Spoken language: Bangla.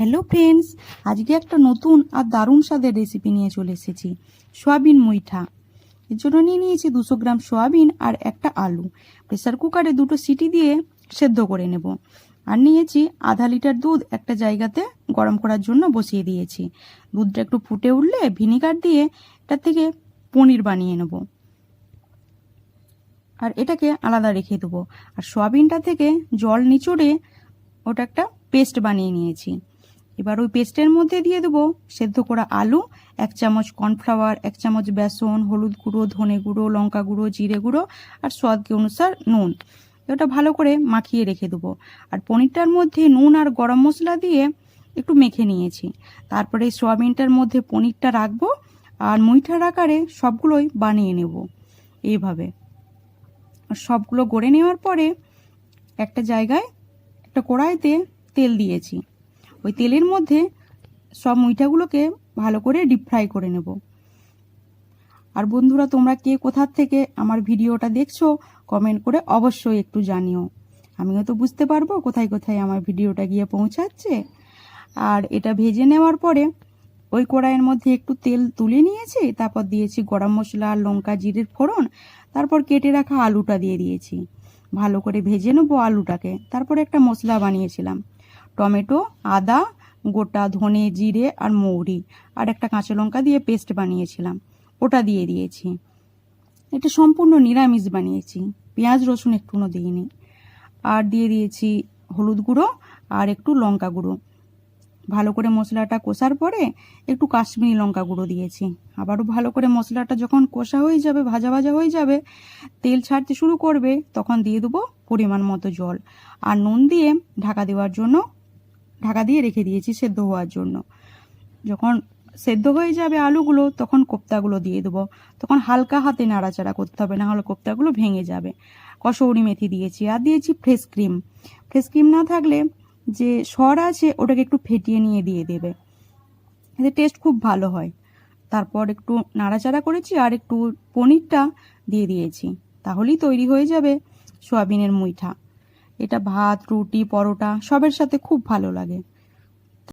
হ্যালো ফ্রেন্ডস আজকে একটা নতুন আর দারুণ স্বাদের রেসিপি নিয়ে চলে এসেছি। সয়াবিন মুইঠা এর জন্য নিয়ে নিয়েছি দুশো গ্রাম সয়াবিন আর একটা আলু। প্রেসার কুকারে দুটো সিটি দিয়ে সেদ্ধ করে নেব। আর নিয়েছি আধা লিটার দুধ একটা জায়গাতে গরম করার জন্য বসিয়ে দিয়েছি। দুধটা একটু ফুটে উঠলে ভিনিগার দিয়ে এটার থেকে পনির বানিয়ে নেব। আর এটাকে আলাদা রেখে দেবো। আর সয়াবিনটা থেকে জল নিচড়ে ওটা একটা পেস্ট বানিয়ে নিয়েছি। এবার ওই পেস্টের মধ্যে দিয়ে দেবো সেদ্ধ করা আলু, এক চামচ কর্নফ্লাওয়ার, এক চামচ বেসন, হলুদ গুঁড়ো, ধনে গুঁড়ো, লঙ্কা গুঁড়ো, জিরে গুঁড়ো আর স্বাদকে অনুসার নুন। ওটা ভালো করে মাখিয়ে রেখে দেবো। আর পনিরটার মধ্যে নুন আর গরম মশলা দিয়ে একটু মেখে নিয়েছি। তারপরে এই সোয়াবিনটার মধ্যে পনিরটা রাখব আর মুইঠার আকারে সবগুলোই বানিয়ে নেব এইভাবে। আর সবগুলো গড়ে নেওয়ার পরে একটা জায়গায় একটা কড়াইতে তেল দিয়েছি। ওই তেলের মধ্যে সব মুইঠাগুলোকে ভালো করে ডিপ ফ্রাই করে নেব। আর বন্ধুরা, তোমরা কে কোথার থেকে আমার ভিডিওটা দেখছ কমেন্ট করে অবশ্যই একটু জানিও। আমিও তো বুঝতে পারব কোথায় কোথায় আমার ভিডিওটা গিয়ে পৌঁছাচ্ছে। আর এটা ভেজে নেওয়ার পরে ওই কড়াইয়ের মধ্যে একটু তেল তুলে নিয়েছি, তারপর দিয়েছি গরম মশলা আর লঙ্কা, জিরের ফোড়ন, তারপর কেটে রাখা আলুটা দিয়ে দিয়েছি। ভালো করে ভেজে নেব আলুটাকে। তারপরে একটা মশলা বানিয়েছিলাম। টমেটো, আদা, গোটা ধনে, জিরে আর মৌরি আর একটা কাঁচা লঙ্কা দিয়ে পেস্ট বানিয়েছিলাম। ওটা দিয়ে দিয়েছি। এটা সম্পূর্ণ নিরামিষ বানিয়েছি। পেঁয়াজ, রসুন একটুও দিইনি। আর দিয়ে দিয়েছি হলুদ গুঁড়ো আর একটু লঙ্কা গুঁড়ো। ভালো করে মশলাটা কষার পরে একটু কাশ্মীরি লঙ্কা গুঁড়ো দিয়েছি। আবারও ভালো করে মশলাটা যখন কষা হয়ে যাবে, ভাজা ভাজা হয়ে যাবে, তেল ছাড়তে শুরু করবে, তখন দিয়ে দেবো পরিমাণ মতো জল। আর নুন দিয়ে ঢাকা দেওয়ার জন্য ঢাকা দিয়ে রেখে দিয়েছি সেদ্ধ হওয়ার জন্য। যখন সেদ্ধ হয়ে যাবে আলুগুলো, তখন কোপ্তাগুলো দিয়ে দেবো। তখন হালকা হাতে নাড়াচাড়া করতে হবে, না হলে কোপ্তাগুলো ভেঙে যাবে। কসৌরি মেথি দিয়েছি আর দিয়েছি ফ্রেশ ক্রিম। ফ্রেশ ক্রিম না থাকলে যে সর আছে ওটাকে একটু ফেটিয়ে নিয়ে দিয়ে দেবে। এতে টেস্ট খুব ভালো হয়। তারপর একটু নাড়াচাড়া করেছি আর একটু পনিরটা দিয়ে দিয়েছি। তাহলেই তৈরি হয়ে যাবে সোয়াবিনের মুইঠা। এটা ভাত রুটি পরোটা সবের সাথে খুব ভালো লাগে।